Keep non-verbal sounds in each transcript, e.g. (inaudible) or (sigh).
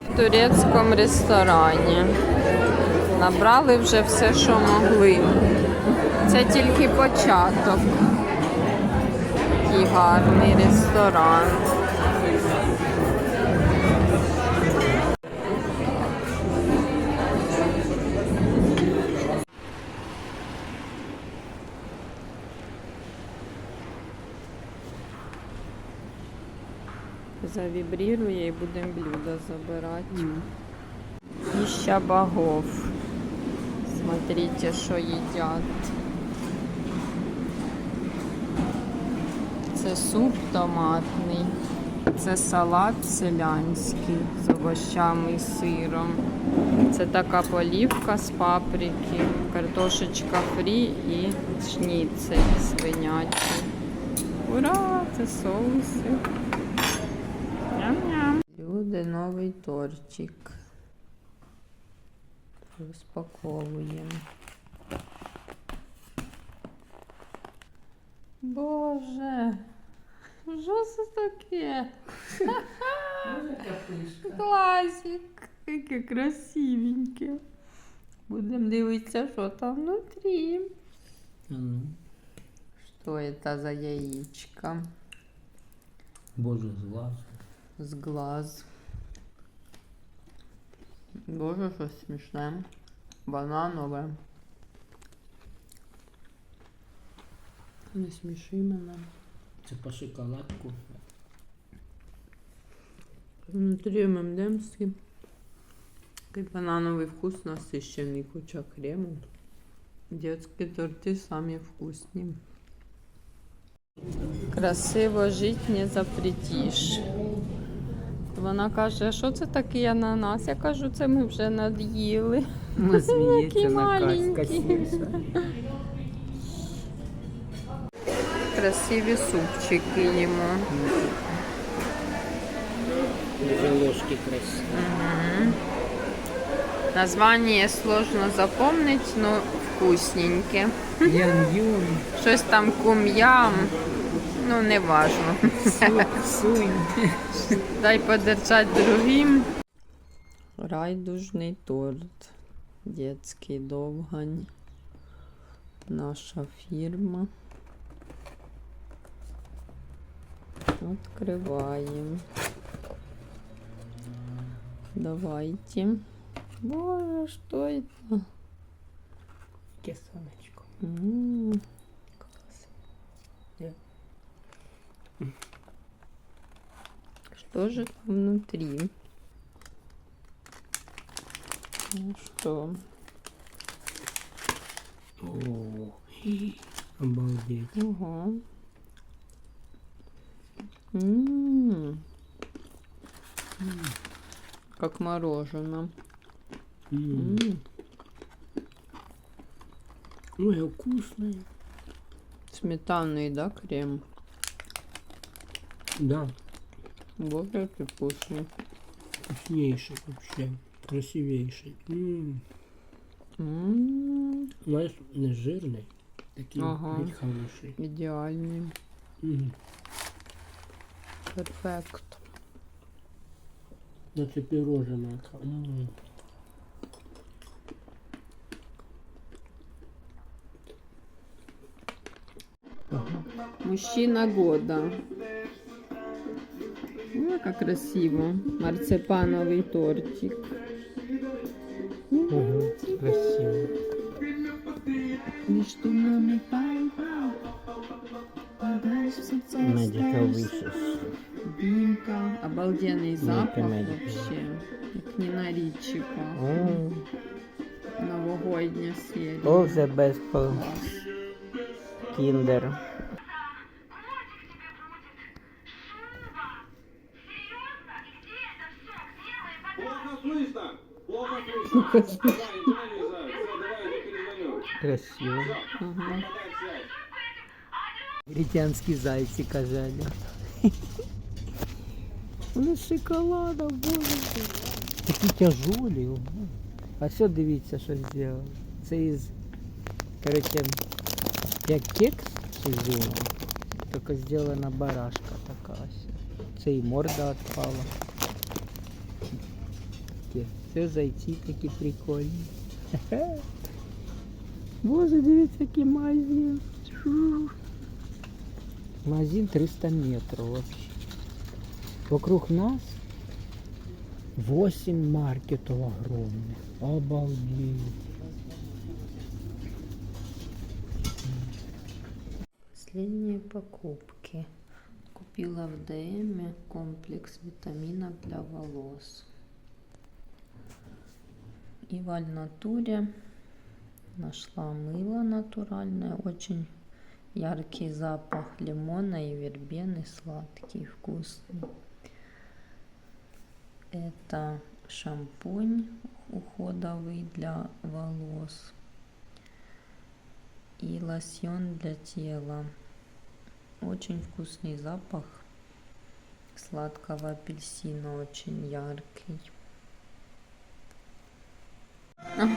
В турецькому ресторані. Набрали вже все, що могли. Це тільки початок. Такий гарний ресторан. Завібрірує і будемо блюдо забирати. Пища богов. Смотрите, що їдять. Це суп томатний, це салат селянський з овощами і сиром. Це така полівка з паприки, картошечка фрі і шніцель свинячий. Ура! Це соуси. Люди новий тортик. Розпаковуємо. Боже, що це таке? Класик, яке красивеньке. Будемо дивитися, що там внутрі. Ну, Що это за яичко боже, з глаз. з глаз? Боже, що смішне. Бананове. Не сміши мене. Це по шоколадку. Внутри ММДМСки. Такий банановий вкус насищений, куча крему. Детські торти самі вкусні. Красиво жити не запретиш. Вона каже, що це такий ананас? Я кажу, це ми вже над'їли. Ми зміється (laughs) на. Красиві супчики їмо. Дуже ложки красиві. Название сложно запомнить, но вкусненьке. Ян-юн, Щось там кум'ям. Ну, не важно. сунь. Дай подержать другим. Райдужний торт. Детський довгань. Наша фірма. Открываем. Давайте. Боже, что это? Кисонечко. Что же там внутри? Ну что? О, обалдеть. Ага. М. Как мороженое. М. М. Ой, а вкусное. Сметанный, да, крем? Да, Боже, какой вкусный. вкуснейший вообще. Красивейший. М. М, Знаєш, не жирний, такий Ага. хороший. Идеальный. М. Перфект. Ну це пирожена. М. Мужчина года. Как красиво. Марципановый тортик. Ого, красиво. Wishes. Бимка. Обалденный запах Medical. вообще. Як не на пахне. О, Новогодня серія. All the best for Kinder. Красиво. Ага. Подай связь. Рітянські зайці казали. (laughs) Вони з шоколадом, боже. Такі тяжолі. ого. А що дивіться, що зробили? Це із Короче, як кекс зиму, только сделана барашка така ось. Це і морда відпала. Такі. Це зайці такі прикольні. Хе-хе. (laughs) Боже, дивіться, який магазин. Магазин 300 метров вообще. Вокруг нас 8 маркетов огромных. Обалдеть. Последние покупки. Купила в ДМ комплекс витаминов для волос. И в Альнатуре нашла мыло натуральное, очень яркий запах лимона и вербены, сладкий, вкусный. Это шампунь уходовый для волос и лосьон для тела. Очень вкусный запах сладкого апельсина, очень яркий. 嗯。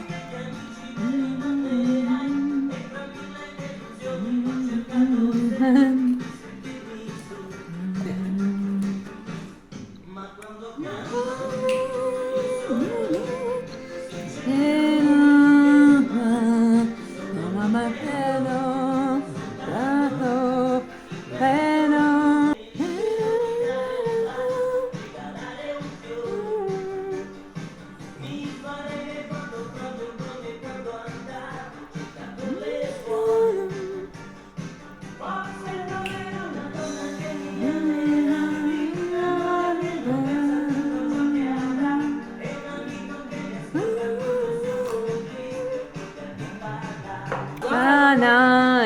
Такі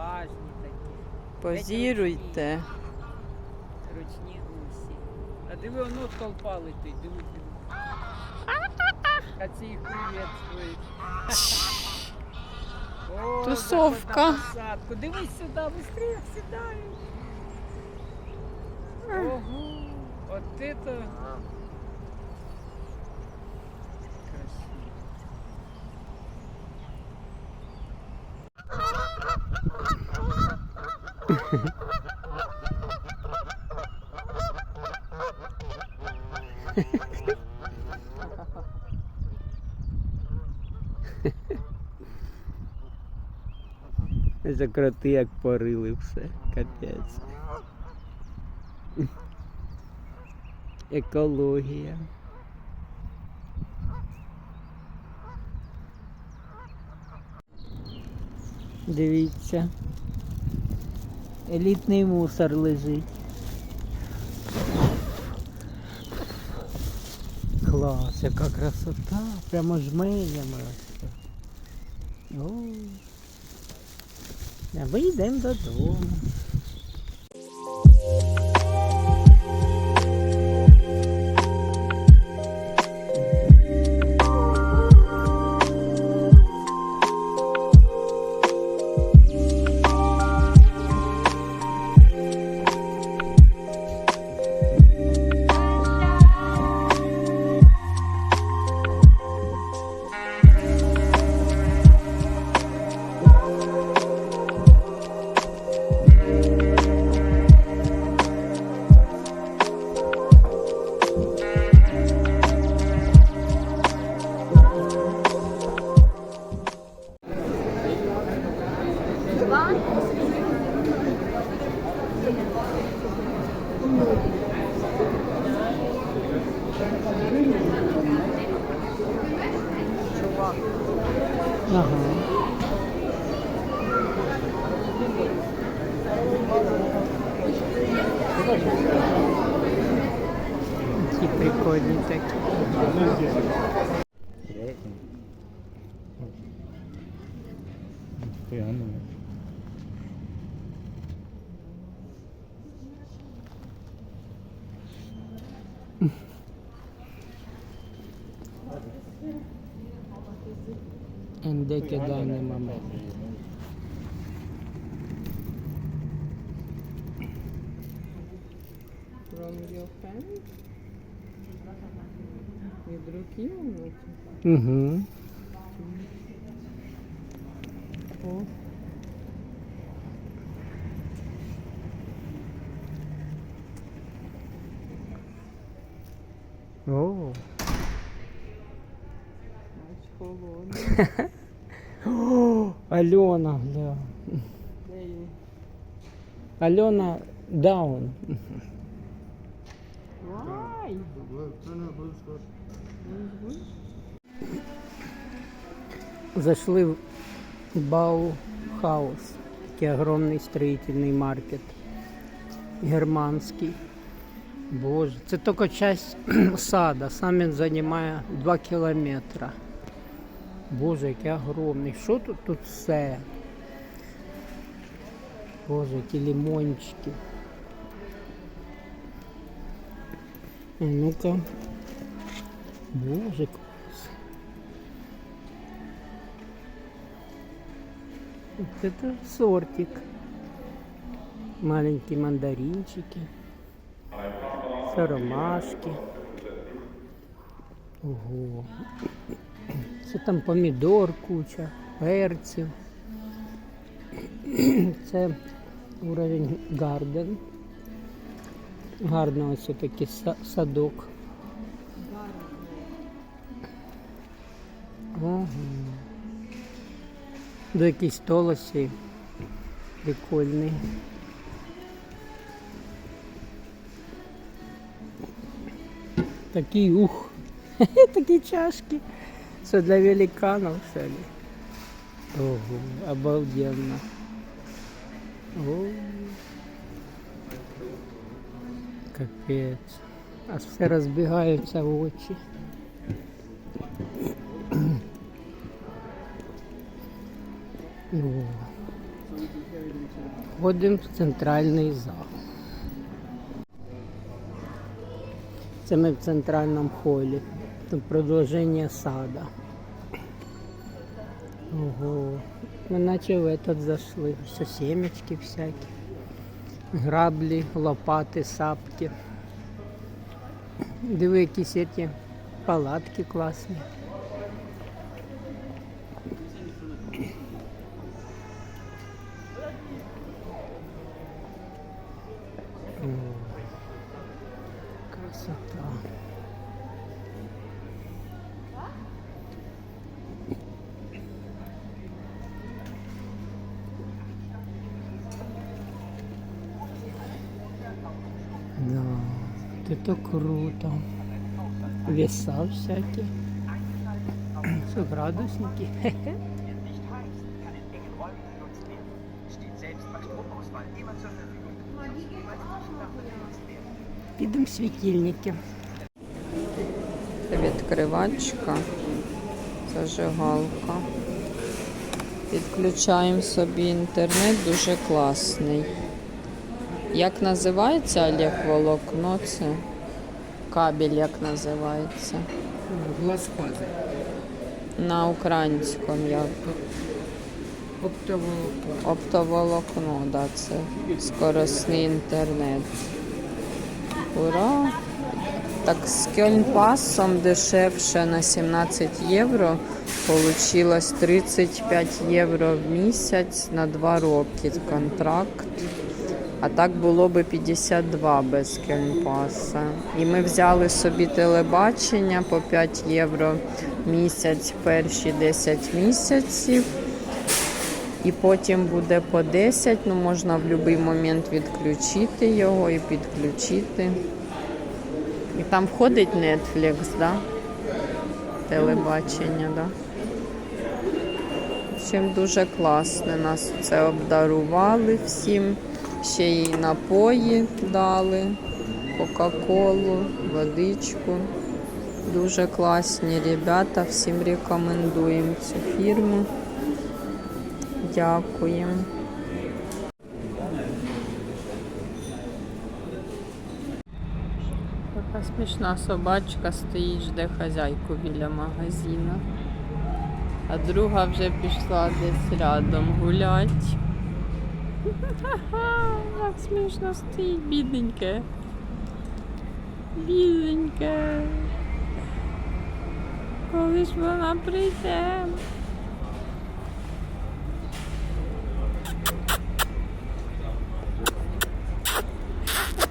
важні такі. Позируйте. Ручні гусі. А диви, воно толпа летить, диви, диви. А ці їх приветствують. О, Тусовка. Дивись сюди, быстрее сідають. Ого, от это... (laughs) Це кроти як порили все, капець. Екологія. Дивіться. Елітний мусор лежить. Клас, яка красота. Прямо жменями росте. О. Ми додому. なるうん。and endeki dynamama. From your parents? You drew Kio? Uhum. Mm-hmm. -huh. Холодно. О, (gasps) Альона, гля. Альона Даун. Вай! Зайшли в Баухаус. Такий огромний строительний маркет. Германський. Боже, це тільки часть (clears throat) сада. Сам він займає 2 кілометри. Боже, який огромний. Що тут тут все? Боже, які лимончики. А ну-ка. Боже. Вот это сортик. Маленькие мандаринчики. Ромашки. Ого. Це там помідор куча, перців. (clears throat) Це уровень гарден. Гарно ось такий садок. Ага. До якийсь толосі. Прикольний. Такий ух. (laughs) Такі чашки. Це для великанов, що? Ого, обалденно. О. Капець. Аж все розбігаються в очі. О. Ходимо в центральний зал. Це ми в центральному холі. Тут продовження сада. Ого. Ми наче в этот зашли. Все семечки всякі. Граблі, лопати, сапки. Диви, якісь ці палатки класні. Jeweils nicht dafür genutzt werden. Підемо в світильники. Це відкривачка, зажигалка. Підключаємо собі інтернет, дуже класний. Як називається Олег волокно? Це кабель, як називається? Глазфази. На українському як Оптоволокно. оптоволокно, да, це скоросний інтернет. Ура! Так з Кьольнпасом дешевше на 17 євро. Получилось 35 євро в місяць на 2 роки контракт. А так було би 52 без Кельмпаса. І ми взяли собі телебачення по 5 євро місяць перші 10 місяців. І потім буде по 10, ну можна в будь-який момент відключити його і підключити. І там входить Netflix, да? Телебачення, да? Чим дуже класно. Нас це обдарували всім. Ще й напої дали, Кока-Колу, водичку. Дуже класні ребята, всім рекомендуємо цю фірму. Дякуємо. Така смішна собачка стоїть, жде хазяйку біля магазину. А друга вже пішла десь рядом гулять. Як смішно стоїть, бідненьке. Бідненьке. Коли ж вона прийде?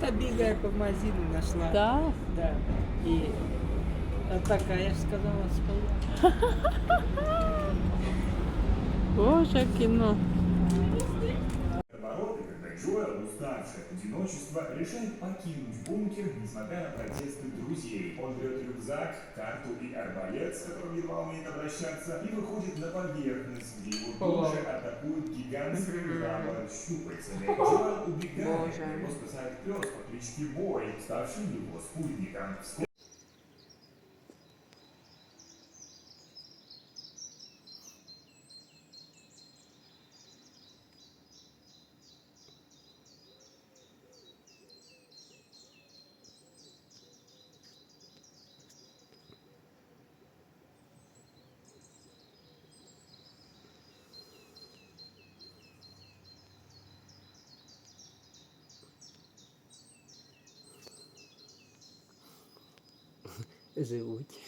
Та бігає по магазину нашла. Так? Да. І а така, я ж сказала, спала. (laughs) Боже, кіно. От одиночества, решает покинуть бункер, несмотря на протесты друзей. Он берет рюкзак, карту и арбалет, с которым едва умеет обращаться, и выходит на поверхность, где его тут же атакуют гигантские жаба щупальцами. (laughs) Джоэл убегает, его спасает пес по кличке Бой, ставший его спутником. живуть.